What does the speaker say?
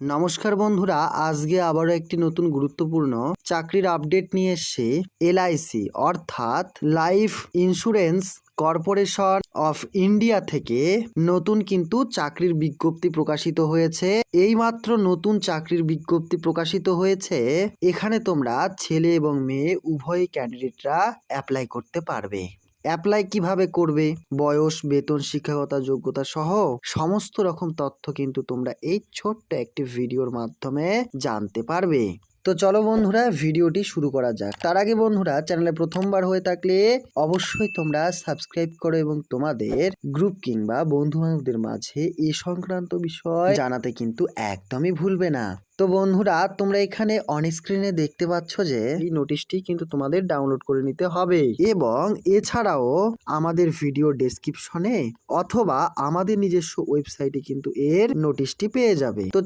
নমস্কার বন্ধুরা, আজকে আবারও একটি নতুন গুরুত্বপূর্ণ চাকরির আপডেট নিয়ে এসেছি এলআইসি অর্থাৎ life insurance corporation of India থেকে নতুন কিন্তু চাকরির বিজ্ঞপ্তি প্রকাশিত হয়েছে। এইমাত্র নতুন চাকরির বিজ্ঞপ্তি প্রকাশিত হয়েছে, এখানে তোমরা ছেলে এবং মেয়ে উভয় ক্যান্ডিডেটরা অ্যাপ্লাই করতে পারবে। অ্যাপ্লাই কীভাবে করবে? বয়স, বেতন, শিক্ষাগতা যোগ্যতা সহ সমস্ত রকম তথ্য কিন্তু তোমরা এই ছোট্ট একটি ভিডিওর মাধ্যমে জানতে পারবে। তো চলো বন্ধুরা, ভিডিওটি শুরু করা যাক। তার আগে বন্ধুরা, চ্যানেলে প্রথমবার হয়ে থাকলে অবশ্যই তোমরা সাবস্ক্রাইব করো এবং তোমাদের গ্রুপ কিংবা বন্ধু বান্ধবদের মাঝে এই সংক্রান্ত বিষয় জানাতে কিন্তু একদমই ভুলবে না। তো বন্ধুরা, তোমরা এখানে অন স্ক্রিনে দেখতে পাচ্ছ যে এই নোটিশটি কিন্তু তোমাদের ডাউনলোড করে নিতে হবে। এবং এছাড়াও আমাদের ভিডিও ডেসক্রিপশনে অথবা আমাদের নিজস্ব ওয়েবসাইটে কিন্তু এর নোটিশটি পেয়ে যাবে। তো